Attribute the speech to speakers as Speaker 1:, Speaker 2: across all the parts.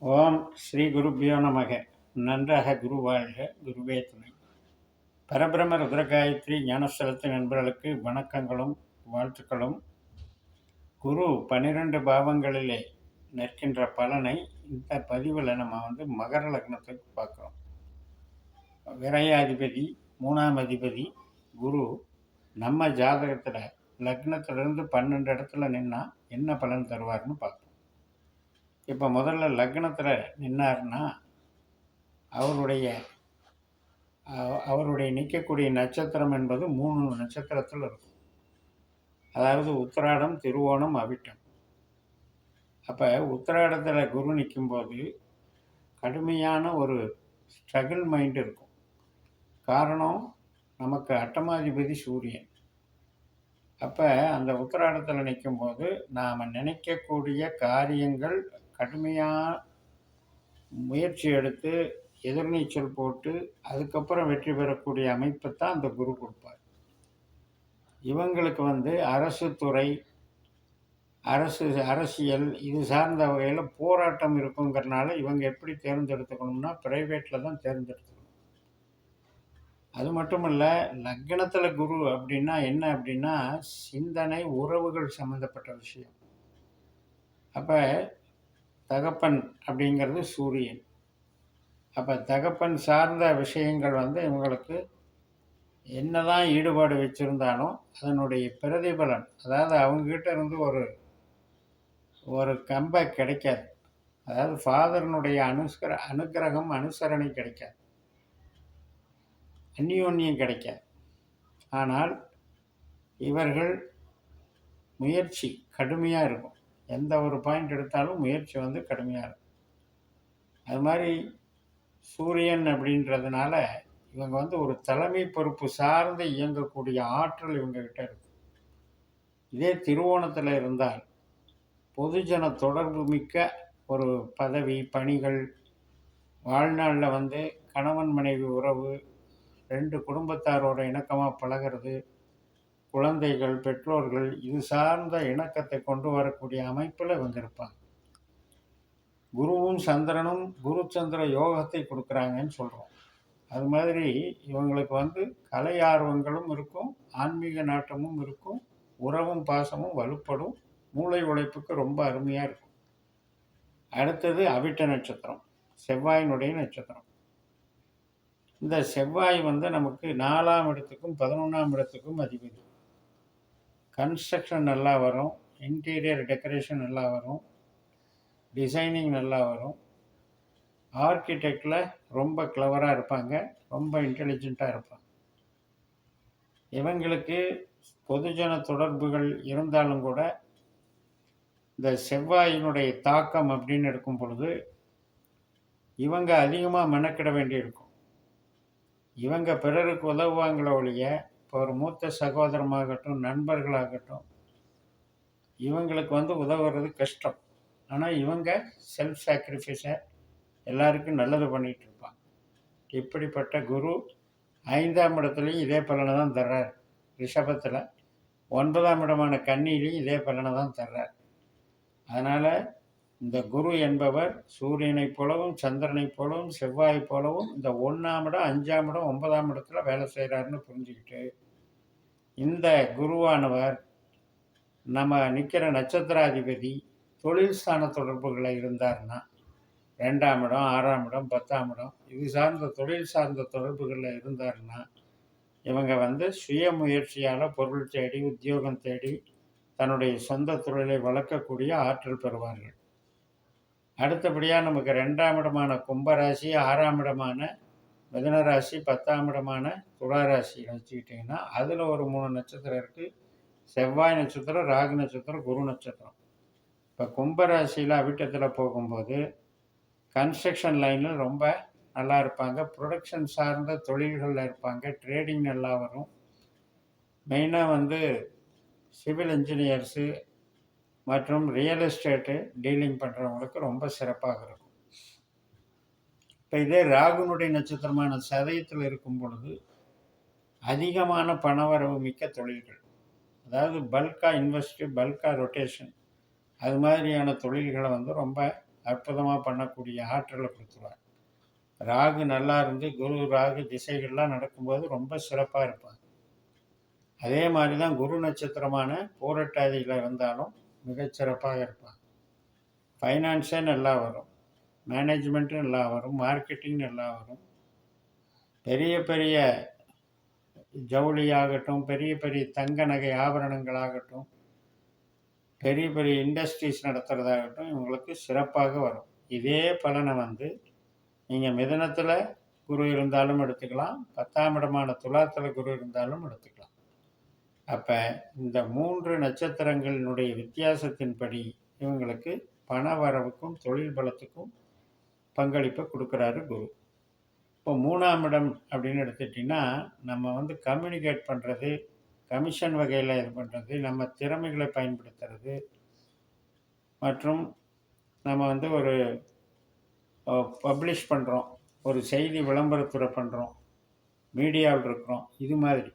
Speaker 1: ஓம் ஸ்ரீ குருப்பியோ நமக. நன்றாக குரு வாழ்க. குருவே துணை. பரபிரம ருத்ரகாயத்ரி ஞானஸ்தலத்தின் நண்பர்களுக்கு வணக்கங்களும் வாழ்த்துக்களும். குரு பன்னிரெண்டு பாவங்களிலே நிற்கின்ற பலனை இந்த பதிவில் நம்ம வந்து மகர லக்னத்துக்கு பார்க்குறோம். விரையாதிபதி மூணாம் அதிபதி குரு நம்ம ஜாதகத்தில் லக்னத்திலிருந்து பன்னெண்டு இடத்துல நின்னா என்ன பலன் தருவார்னு பார்ப்போம். இப்போ முதல்ல லக்னத்தில் நின்னார்னா அவருடைய அவருடைய நிற்கக்கூடிய நட்சத்திரம் என்பது மூணு நட்சத்திரத்தில் இருக்கும். அதாவது உத்திராடம் திருவோணம் அவிட்டம். அப்போ உத்திராடத்தில் குரு நிற்கும்போது கடுமையான ஒரு ஸ்ட்ரகிள் மைண்ட் இருக்கும். காரணம் நமக்கு அட்டமாதிபதி சூரியன். அப்போ அந்த உத்திராடத்தில் நிற்கும்போது நாம் நினைக்கக்கூடிய காரியங்கள் கடுமையாக முயற்சி எடுத்து எதிர்நீச்சல் போட்டு அதுக்கப்புறம் வெற்றி பெறக்கூடிய அமைப்பை தான் அந்த குரு கொடுப்பார். இவங்களுக்கு வந்து அரசு துறை அரசு அரசியல் இது சார்ந்த வகையில் போராட்டம் இருக்குங்கிறனால இவங்க எப்படி தேர்ந்தெடுத்துக்கணும்னா ப்ரைவேட்டில் தான் தேர்ந்தெடுத்துக்கணும். அது மட்டும் இல்லை லக்னத்தில் குரு அப்படின்னா என்ன அப்படின்னா சிந்தனை உறவுகள் சம்மந்தப்பட்ட விஷயம். அப்போ தகப்பன் அப்படிங்கிறது சூரியன். அப்போ தகப்பன் சார்ந்த விஷயங்கள் வந்து இவங்களுக்கு என்னதான் ஈடுபாடு வச்சுருந்தாலும் அதனுடைய பிரதிபலன் அதாவது அவங்ககிட்ட இருந்து ஒரு ஒரு கம்பை கிடைக்காது. அதாவது ஃபாதர்னுடைய அனுஸ்கர அனுக்கிரகம் அனுசரணை கிடைக்காது. அந்யோன்யம் கிடைக்காது. ஆனால் இவர்கள் முயற்சி கடுமையாக இருக்கும். எந்த ஒரு பாயிண்ட் எடுத்தாலும் முயற்சி வந்து கடுமையாக இருக்கும். அது மாதிரி சூரியன் அப்படின்றதுனால இவங்க வந்து ஒரு தலைமை பொறுப்பு சார்ந்து இயங்கக்கூடிய ஆற்றல் இவங்ககிட்ட இருக்கு. இதே திருவோணத்தில் இருந்தால் பொதுஜன தொடர்பு மிக்க ஒரு பதவி பணிகள் வாழ்நாளில் வந்து கணவன் மனைவி உறவு ரெண்டு குடும்பத்தாரோட இணக்கமாக பழகிறது குழந்தைகள் பெற்றோர்கள் இது சார்ந்த இணக்கத்தை கொண்டு வரக்கூடிய அமைப்பில் இவங்க இருப்பாங்க குருவும் சந்திரனும் குரு சந்திர யோகத்தை கொடுக்குறாங்கன்னு சொல்கிறோம் அது மாதிரி இவங்களுக்கு வந்து கலை ஆர்வங்களும் இருக்கும் ஆன்மீக நாட்டமும் இருக்கும் உறவும் பாசமும் வலுப்படும் மூளை உழைப்புக்கு ரொம்ப அருமையாக இருக்கும். அடுத்தது அவிட்ட நட்சத்திரம் செவ்வாயினுடைய நட்சத்திரம். இந்த செவ்வாய் வந்து நமக்கு நாலாம் இடத்துக்கும் பதினொன்றாம் இடத்துக்கும் அதிபதி. கன்ஸ்ட்ரக்ஷன் நல்லா வரும். இன்டீரியர் டெக்கரேஷன் நல்லா வரும். டிசைனிங் நல்லா வரும். ஆர்கிடெக்டில் ரொம்ப கிளவராக இருப்பாங்க. ரொம்ப இன்டெலிஜென்ட்டாக இருப்பாங்க. இவங்களுக்கு பொதுஜன தொடர்புகள் இருந்தாலும் கூட இந்த செவ்வாயினுடைய தாக்கம் அப்படின்னு இருக்கும் பொழுது இவங்க அதிகமாக மெனக்கிட வேண்டியிருக்கும். இவங்க பிறருக்கு உதவுவாங்களோ ஒழிய இப்போ ஒரு மூத்த சகோதரமாகட்டும் நண்பர்களாகட்டும் இவங்களுக்கு வந்து உதவுறது கஷ்டம். ஆனால் இவங்க செல்ஃப் சாக்ரிஃபைஸை எல்லாருக்கும் நல்லது பண்ணிகிட்டு இருப்பாங்க. இப்படிப்பட்ட குரு ஐந்தாம் இடத்துலையும் இதே பலனை தான் தர்றார். ரிஷபத்தில் ஒன்பதாம் இடமான கண்ணிலையும் இதே பலனை தான் தர்றார். அதனால் இந்த குரு என்பவர் சூரியனைப் போலவும் சந்திரனைப் போலவும் செவ்வாய் போலவும் இந்த ஒன்றாம் இடம் அஞ்சாம் இடம் ஒன்பதாம் இடத்துல வேலை செய்கிறாருன்னு புரிஞ்சுக்கிட்டு இந்த குருவானவர் நம்ம நிற்கிற நட்சத்திராதிபதி தொழில் ஸ்தான தொடர்புகளை இருந்தார்னா ரெண்டாம் இடம் ஆறாம் இடம் பத்தாம் இடம் இது சார்ந்த தொழில் சார்ந்த தொடர்புகளில் இருந்தாருன்னா இவங்க வந்து சுய முயற்சியால் பொருள் தேடி உத்தியோகம் தேடி தன்னுடைய சொந்த தொழிலை வளர்க்கக்கூடிய ஆற்றல் பெறுவார்கள். அடுத்தபடியாக நமக்கு ரெண்டாம் இடமான கும்பராசி ஆறாம் இடமான மிதனராசி பத்தாம் இடமான துளாராசி வச்சுக்கிட்டிங்கன்னா அதில் ஒரு மூணு நட்சத்திரம் இருக்குது செவ்வாய் நட்சத்திரம் ராகு நட்சத்திரம் குரு நட்சத்திரம். இப்போ கும்பராசியில் அவிட்டத்தில் போகும்போது கன்ஸ்ட்ரக்ஷன் லைனில் ரொம்ப நல்லா இருப்பாங்க. ப்ரொடக்ஷன் சார்ந்த தொழில்களில் இருப்பாங்க. ட்ரேடிங் நல்லா வரும். மெயினாக வந்து சிவில் இன்ஜினியர்ஸு மற்றும் ரியல் எஸ்டேட்டு டீலிங் பண்ணுறவங்களுக்கு ரொம்ப சிறப்பாக இருக்கும். இப்போ இதே ராகுனுடைய நட்சத்திரமான சதயத்தில் இருக்கும் பொழுது அதிகமான பணவரவு மிக்க தொழில்கள். அதாவது பல்காக இன்வெஸ்ட்டு பல்காக ரொட்டேஷன் அது மாதிரியான தொழில்களை வந்து ரொம்ப அற்புதமாக பண்ணக்கூடிய ஆற்றலை கொடுத்துருவார். ராகு நல்லா இருந்து குரு ராகு திசைகள்லாம் நடக்கும்போது ரொம்ப சிறப்பாக இருப்பாங்க அதே மாதிரி தான் குரு நட்சத்திரமான பூரட்டாதியில் இருந்தாலும் மிகச்சிறப்பாக இருப்பாங்க. ஃபைனான்ஸே நல்லா வரும். மேனேஜ்மெண்ட்டும் நல்லா வரும். மார்க்கெட்டிங் நல்லா வரும். பெரிய பெரிய ஜவுளி ஆகட்டும் பெரிய பெரிய தங்க நகை ஆபரணங்களாகட்டும் பெரிய பெரிய இண்டஸ்ட்ரீஸ் நடத்துகிறதாகட்டும் இவங்களுக்கு சிறப்பாக வரும். இதே பலனை வந்து நீங்கள் மிதனத்தில் குரு இருந்தாலும் எடுத்துக்கலாம். பத்தாம் இடமான துலாத்தில் குரு இருந்தாலும் எடுத்துக்கலாம். அப்போ இந்த மூன்று நட்சத்திரங்களினுடைய வித்தியாசத்தின்படி இவங்களுக்கு பண வரவுக்கும் தொழில் பலத்துக்கும் பங்களிப்பை கொடுக்குறாரு குரு. இப்போ மூணாம் இடம் அப்படின்னு எடுத்துட்டிங்கன்னா நம்ம வந்து கம்யூனிகேட் பண்ணுறது கமிஷன் வகையில் இது பண்ணுறது நம்ம திறமைகளை பயன்படுத்துறது மற்றும் நம்ம வந்து ஒரு பப்ளிஷ் பண்ணுறோம் ஒரு செய்தி விளம்பரத்துறை பண்ணுறோம் மீடியாவில் இருக்கிறோம் இது மாதிரி.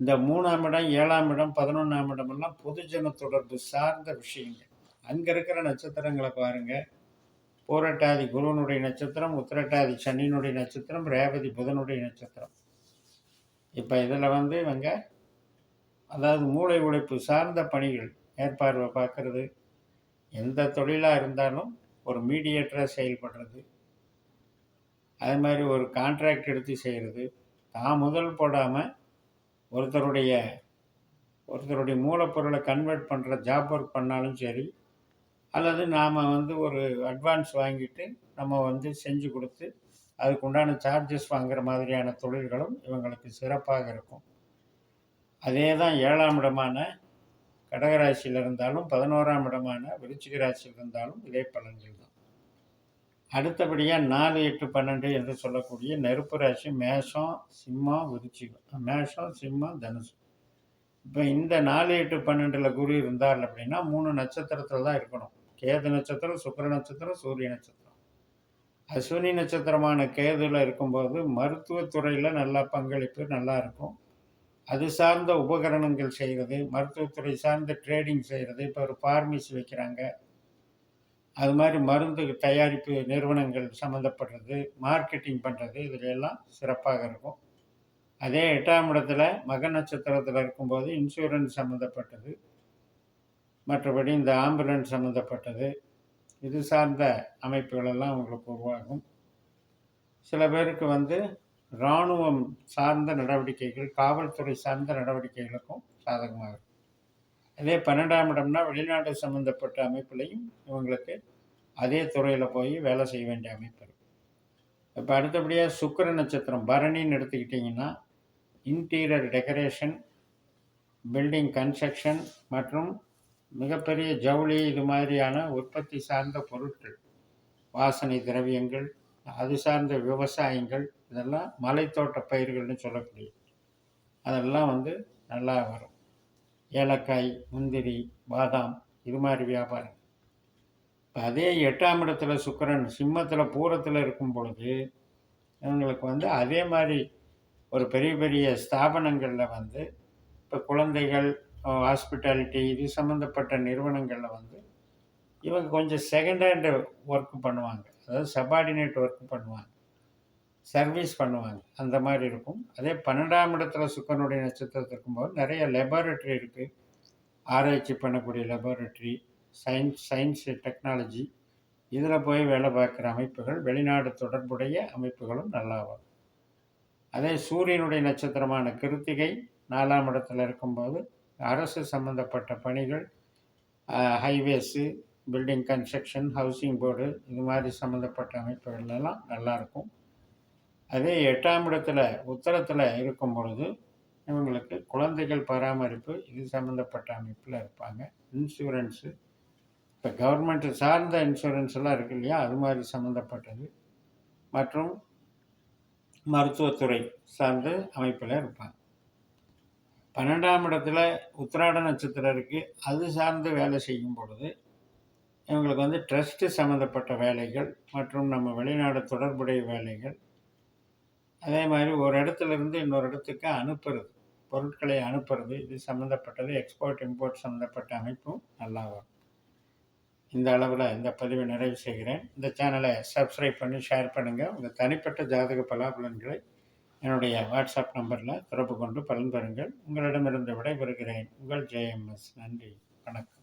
Speaker 1: இந்த மூணாம் இடம் ஏழாம் இடம் பதினொன்றாம் இடமெல்லாம் பொதுஜன தொடர்பு சார்ந்த விஷயங்கள். அங்கே இருக்கிற நட்சத்திரங்களை பாருங்கள் போரட்டாதி குருவனுடைய நட்சத்திரம் உத்திரட்டாதி சனியினுடைய நட்சத்திரம் ரேவதி புதனுடைய நட்சத்திரம். இப்போ இதில் வந்து இவங்க அதாவது மூளை உழைப்பு சார்ந்த பணிகள் மேற்பார்வை பார்க்கறது. எந்த தொழிலாக இருந்தாலும் ஒரு மீடியேட்டராக செயல்படுறது. அது மாதிரி ஒரு கான்ட்ராக்ட் எடுத்து செய்கிறது தான் முதல் போடாமல் ஒருத்தருடைய ஒருத்தருடைய மூலப்பொருளை கன்வெர்ட் பண்ணுற ஜாப் ஒர்க் பண்ணாலும் சரி அல்லது நாம் வந்து ஒரு அட்வான்ஸ் வாங்கிட்டு நம்ம வந்து செஞ்சு கொடுத்து அதுக்கு உண்டான சார்ஜஸ் வாங்குகிற மாதிரியான தொழில்களும் இவங்களுக்கு சிறப்பாக இருக்கும். அதே தான் ஏழாம் இடமான கடகராசியில் இருந்தாலும் பதினோராம் இடமான விருச்சிக ராசியில் இருந்தாலும் இதே பலன்கள் தான். அடுத்தபடியாக நாலு எட்டு பன்னெண்டு என்று சொல்லக்கூடிய நெருப்பு ராசி மேஷம் சிம்மம் விருச்சிகம். மேஷம் சிம்மம் தனுசு. இப்போ இந்த நாலு எட்டு பன்னெண்டில் குரு இருந்தார் அப்படின்னா மூணு நட்சத்திரத்தில் தான் இருக்கணும். கேது நட்சத்திரம் சுக்கர நட்சத்திரம் சூரிய நட்சத்திரம். அஸ்வினி நட்சத்திரமான கேதுல இருக்கும்போது மருத்துவத்துறையில் நல்லா பங்களிப்பு நல்லா இருக்கும். அது சார்ந்த உபகரணங்கள் செய்கிறது மருத்துவத்துறை சார்ந்த ட்ரேடிங் செய்கிறது இப்போ ஒரு ஃபார்மசி வைக்கிறாங்க. அது மாதிரி மருந்து தயாரிப்பு நிறுவனங்கள் சம்மந்தப்படுறது மார்க்கெட்டிங் பண்ணுறது இதில் எல்லாம் சிறப்பாக இருக்கும். அதே எட்டாம் இடத்துல மக நட்சத்திரத்தில் இருக்கும்போது இன்சூரன்ஸ் சம்மந்தப்பட்டது. மற்றபடி இந்த ஆம்புலன்ஸ் சம்மந்தப்பட்டது. இது சார்ந்த அமைப்புகளெல்லாம் உங்களுக்கு உருவாகும். சில பேருக்கு வந்து இராணுவம் சார்ந்த நடவடிக்கைகள் காவல்துறை சார்ந்த நடவடிக்கைகளுக்கும் சாதகமாக இருக்கும். அதே பன்னெண்டாம் இடம்னா வெளிநாடு சம்மந்தப்பட்ட அமைப்புலையும் இவங்களுக்கு அதே துறையில் போய் வேலை செய்ய வேண்டிய அமைப்பு இருக்கும் இப்போ அடுத்தபடியாக சுக்கர நட்சத்திரம் பரணின்னு எடுத்துக்கிட்டிங்கன்னா இன்டீரியர் டெக்கரேஷன் பில்டிங் கன்ஸ்ட்ரக்ஷன் மற்றும் மிகப்பெரிய ஜவுளி இது மாதிரியான உற்பத்தி சார்ந்த பொருட்கள் வாசனை திரவியங்கள் அது சார்ந்த விவசாயங்கள் இதெல்லாம் மலைத்தோட்ட பயிர்கள்னு சொல்லக்கூடிய அதெல்லாம் வந்து நல்லா வரும். ஏலக்காய் முந்திரி பாதாம் இது மாதிரி வியாபாரம். இப்போ அதே எட்டாம் இடத்துல சுக்கரன் சிம்மத்தில் பூரத்தில் இருக்கும் பொழுது இவங்களுக்கு வந்து அதே மாதிரி ஒரு பெரிய பெரிய ஸ்தாபனங்களில் வந்து இப்போ குழந்தைகள் ஹாஸ்பிட்டாலிட்டி இது சம்மந்தப்பட்ட நிறுவனங்களில் வந்து இவங்க கொஞ்சம் செகண்ட் ஹேண்டு ஒர்க் பண்ணுவாங்க. அதாவது சபார்டினேட் ஒர்க் பண்ணுவாங்க. சர்வீஸ் பண்ணுவாங்க. அந்த மாதிரி இருக்கும். அதே பன்னெண்டாம் இடத்துல சுக்கரனுடைய நட்சத்திரத்தில் இருக்கும்போது நிறைய லெபார்ட்ரி இருக்குது ஆராய்ச்சி பண்ணக்கூடிய லெபார்ட்ரி சயின்ஸ் சயின்ஸ் டெக்னாலஜி இதில் போய் வேலை பார்க்குற அமைப்புகள் வெளிநாடு தொடர்புடைய அமைப்புகளும் நல்லா வரும். அதே சூரியனுடைய நட்சத்திரமான கிருத்திகை நாலாம் இடத்துல இருக்கும்போது அரசு சம்மந்தப்பட்ட பணிகள் highways building construction housing board இது மாதிரி சம்மந்தப்பட்ட அமைப்புகள்லாம் நல்லாயிருக்கும் அதே எட்டாம் இடத்துல உத்தரத்தில் இருக்கும் பொழுது இவங்களுக்கு குழந்தைகள் பராமரிப்பு இது சம்மந்தப்பட்ட அமைப்பில் இருப்பாங்க. இன்சூரன்ஸு இப்போ கவர்மெண்ட்டு சார்ந்த இன்சூரன்ஸ் எல்லாம் இருக்கு இல்லையா? அது மாதிரி சம்மந்தப்பட்டது மற்றும் மருத்துவத்துறை சார்ந்த அமைப்பில் இருப்பாங்க. பன்னெண்டாம் இடத்துல உத்திராட நட்சத்திரம் இருக்குது அது சார்ந்து வேலை செய்யும் பொழுது இவங்களுக்கு வந்து ட்ரஸ்ட்டு சம்மந்தப்பட்ட வேலைகள் மற்றும் நம்ம வெளிநாடு தொடர்புடைய வேலைகள் அதே மாதிரி ஒரு இடத்துல இருந்து இன்னொரு இடத்துக்கு அனுப்புறது. பொருட்களை அனுப்புறது. இது சம்மந்தப்பட்டது எக்ஸ்போர்ட் இம்போர்ட் சம்மந்தப்பட்ட அமைப்பும் நல்லா வரும். இந்த அளவில் இந்த பதிவை நிறைவு செய்கிறேன். இந்த சேனலை சப்ஸ்கிரைப் பண்ணி ஷேர் பண்ணுங்கள் உங்கள் தனிப்பட்ட ஜாதக பலாபலன்களை என்னுடைய வாட்ஸ்அப் நம்பரில் தொடர்பு கொண்டு பலன் பெறுங்கள். உங்களிடமிருந்து விடைபெறுகிறேன். உங்கள் ஜேஎம்எஸ் நன்றி. வணக்கம்.